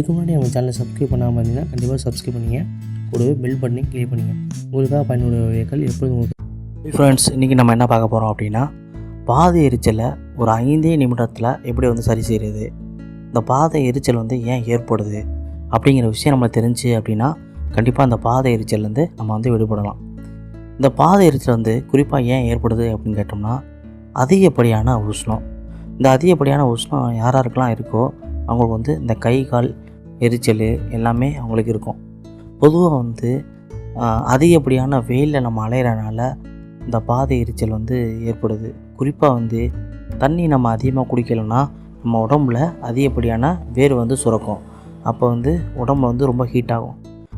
இதுக்கு முன்னாடி நம்ம சேனலை சப்ஸ்கிரைப் பண்ணாமல் இருந்தீங்கன்னா கண்டிப்பாக சப்ஸ்கிரைப் பண்ணிங்க. கூடவே பெல் பண்ணி கிளிக் பண்ணிங்க. உங்களுக்காக பயனுடைய வீடியோக்கள் எப்பொழுதும் உங்களுக்கு ஃப்ரெண்ட்ஸ் இன்றைக்கி நம்ம என்ன பார்க்க போகிறோம் அப்படின்னா பாதை எரிச்சலை ஒரு ஐந்தே நிமிடத்தில் எப்படி வந்து சரி செய்கிறது இந்த பாதை எரிச்சல் வந்து ஏன் ஏற்படுது? அப்படிங்கிற விஷயம் நம்ம தெரிஞ்சு அப்படின்னா கண்டிப்பாக அந்த பாதை எரிச்சல்லேருந்து நம்ம வந்து விடுபடலாம். இந்த பாதை எரிச்சல் வந்து குறிப்பாக ஏன் ஏற்படுது அப்படின்னு கேட்டோம்னா அதிகப்படியான உஷ்ணம். இந்த அதிகப்படியான உஷ்ணம் யார் இருக்கோ அவங்களுக்கு வந்து இந்த கை கால் எரிச்சல் எல்லாமே அவங்களுக்கு இருக்கும். பொதுவாக வந்து அதிகப்படியான வெயிலில் நம்ம அலையிறனால இந்த பாதை எரிச்சல் வந்து ஏற்படுது. குறிப்பாக வந்து தண்ணி நம்ம அதிகமாக குடிக்கலைன்னா நம்ம உடம்புல அதிகப்படியான வேர் வந்து சுரக்கும். அப்போ வந்து உடம்புல வந்து ரொம்ப ஹீட் ஆகும்.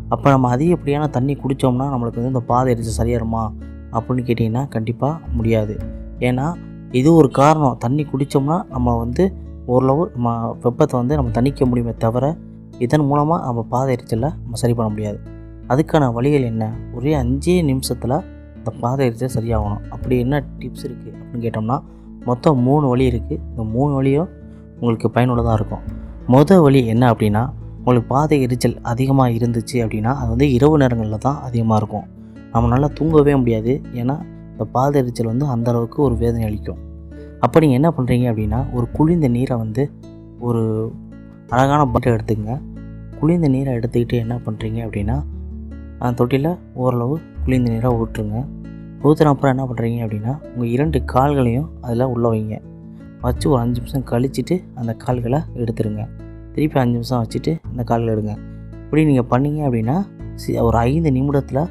அப்போ நம்ம அதிகப்படியான தண்ணி குடித்தோம்னா நம்மளுக்கு வந்து இந்த பாதை எரிச்சல் சரியாயிருமா? அப்படின்னு கேட்டிங்கன்னா கண்டிப்பாக முடியாது. ஏன்னா இது ஒரு காரணம். தண்ணி குடித்தோம்னா நம்ம வந்து ஓரளவு நம்ம வெப்பத்தை வந்து நம்ம தணிக்க முடியுமே தவிர இதன் மூலமாக நம்ம பாதை எரிச்சலை நம்ம சரி பண்ண முடியாது. அதுக்கான வழிகள் என்ன? ஒரே அஞ்சே நிமிஷத்தில் இந்த பாதை எரிச்சல் சரியாகணும். அப்படி என்ன டிப்ஸ் இருக்குது அப்படின்னு கேட்டோம்னா மொத்தம் மூணு வழி இருக்குது இந்த மூணு வழியும் உங்களுக்கு பயனுள்ளதாக இருக்கும். மொதல் வழி என்ன அப்படின்னா உங்களுக்கு பாதை எரிச்சல் அதிகமாக இருந்துச்சு அப்படின்னா அது வந்து இரவு நேரங்களில் தான் அதிகமாக இருக்கும். நம்ம நல்லா தூங்கவே முடியாது. ஏன்னா இந்த பாதை எரிச்சல் வந்து அந்த அளவுக்கு ஒரு வேதனை அளிக்கும். அப்போ நீங்கள் என்ன பண்ணுறீங்க அப்படின்னா ஒரு குளிர்ந்த நீரை வந்து ஒரு அழகான பட்டை எடுத்துக்கங்க குளிர்ந்த நீரை எடுத்துக்கிட்டு என்ன பண்ணுறீங்க அப்படின்னா அந்த தொட்டியில் ஓரளவு குளிர்ந்த நீராக ஊற்றுங்க. ஊற்றுன அப்புறம் என்ன பண்ணுறீங்க அப்படின்னா உங்கள் இரண்டு கால்களையும் அதில் உள்ளே வைங்க. வச்சு ஒரு அஞ்சு நிமிஷம் கழிச்சிட்டு அந்த கால்களை எடுத்துருங்க. திருப்பி அஞ்சு நிமிஷம் வச்சுட்டு அந்த கால்களை எடுங்க. இப்படி நீங்கள் பண்ணீங்க அப்படின்னா சி- ஒரு ஐந்து நிமிடத்தில்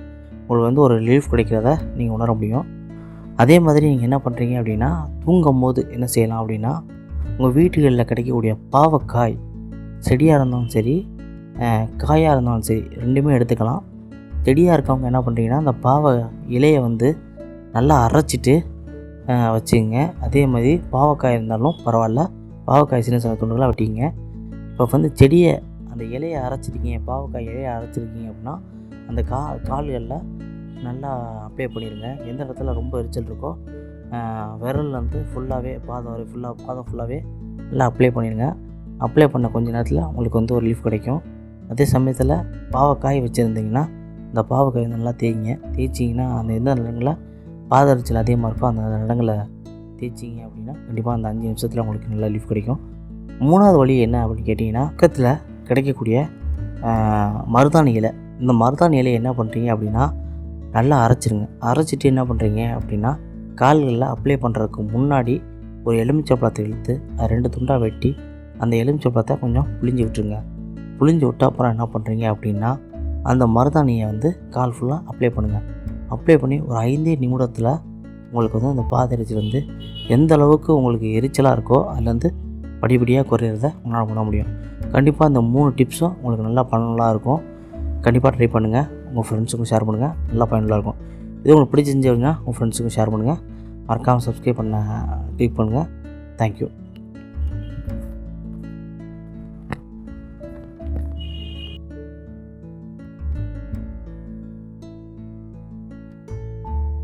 உங்களுக்கு வந்து ஒரு ரிலீஃப் கிடைக்கிறத நீங்கள் உணர முடியும். அதே மாதிரி நீங்கள் என்ன பண்ணுறீங்க அப்படின்னா தூங்கும் போது என்ன செய்யலாம் அப்படின்னா உங்கள் வீட்டுகளில் கிடைக்கக்கூடிய பாவக்காய் செடியாக இருந்தாலும் சரி காயாக இருந்தாலும் சரி ரெண்டுமே எடுத்துக்கலாம். செடியாக இருக்கவங்க என்ன பண்ணுறீங்கன்னா அந்த பாவை இலையை வந்து நல்லா அரைச்சிட்டு வச்சுங்க. அதே மாதிரி பாவக்காய் இருந்தாலும் பரவாயில்ல. பாவக்காய் சின்ன சின்ன துண்டுகளாக வெட்டிங்க இப்போ வந்து செடியை அந்த இலையை அரைச்சிருக்கீங்க பாவக்காய் இலையை அரைச்சிருக்கீங்க அப்படின்னா அந்த கா கால்களில் நல்லா அப்ளை பண்ணிடுங்க எந்த இடத்துல ரொம்ப எரிச்சல் இருக்கோ விரல் வந்து ஃபுல்லாகவே பாதம் வரை ஃபுல்லாக பாதம் ஃபுல்லாகவே நல்லா அப்ளை பண்ணிடுங்க அப்ளை பண்ண கொஞ்ச நேரத்தில் உங்களுக்கு வந்து ஒரு ரிலீஃப் கிடைக்கும். அதே சமயத்தில் பாவக்காய் வச்சுருந்தீங்கன்னா இந்த பாவக்காய் நல்லா தேய்ங்க. தேய்ச்சிங்கன்னா அந்த எந்த இடங்களில் பாதரிச்சல் அதிகமாக இருக்கோ அந்த இடங்களை தேய்ச்சிங்க அப்படின்னா கண்டிப்பாக அந்த அஞ்சு நிமிஷத்தில் உங்களுக்கு நல்லா ரிலீஃப் கிடைக்கும். மூணாவது வழி என்ன அப்படின்னு கேட்டிங்கன்னா பக்கத்தில் கிடைக்கக்கூடிய மருதாணி இலை. இந்த மருதாணி இலையை என்ன பண்ணுறீங்க அப்படின்னா நல்லா அரைச்சிருங்க. அரைச்சிட்டு என்ன பண்ணுறீங்க அப்படின்னா கால்களில் அப்ளை பண்ணுறதுக்கு முன்னாடி ஒரு எலுமிச்சை பழத்தை இழுத்து அதை ரெண்டு துண்டாக வெட்டி அந்த எலுமிச்சை பழத்தை கொஞ்சம் புளிஞ்சு விட்டுருங்க. புளிஞ்சு விட்ட அப்புறம் என்ன பண்ணுறீங்க அப்படின்னா அந்த மருதாணியை வந்து கால் ஃபுல்லாக அப்ளை பண்ணுங்கள் அப்ளை பண்ணி ஒரு ஐந்தே நிமிடத்தில் உங்களுக்கு வந்து அந்த பாதரிச்சல் வந்து எந்த அளவுக்கு உங்களுக்கு எரிச்சலாக இருக்கோ அதுலேருந்து படிப்படியாக குறையிறத உங்களால் பண்ண முடியும். கண்டிப்பாக இந்த மூணு டிப்ஸும் உங்களுக்கு நல்லா பயனுள்ளாக இருக்கும். கண்டிப்பாக ட்ரை பண்ணுங்கள் உங்கள் ஃப்ரெண்ட்ஸுக்கும் ஷேர் பண்ணுங்கள் நல்லா பயனுள்ளாக இருக்கும். இது உங்களுக்கு பிடிச்சிருந்துச்சுன்னா உங்கள் ஃப்ரெண்ட்ஸுக்கும் ஷேர் பண்ணுங்கள் மறக்காமல் சப்ஸ்கிரைப் பண்ண கிளிக் பண்ணுங்கள் தேங்க்யூ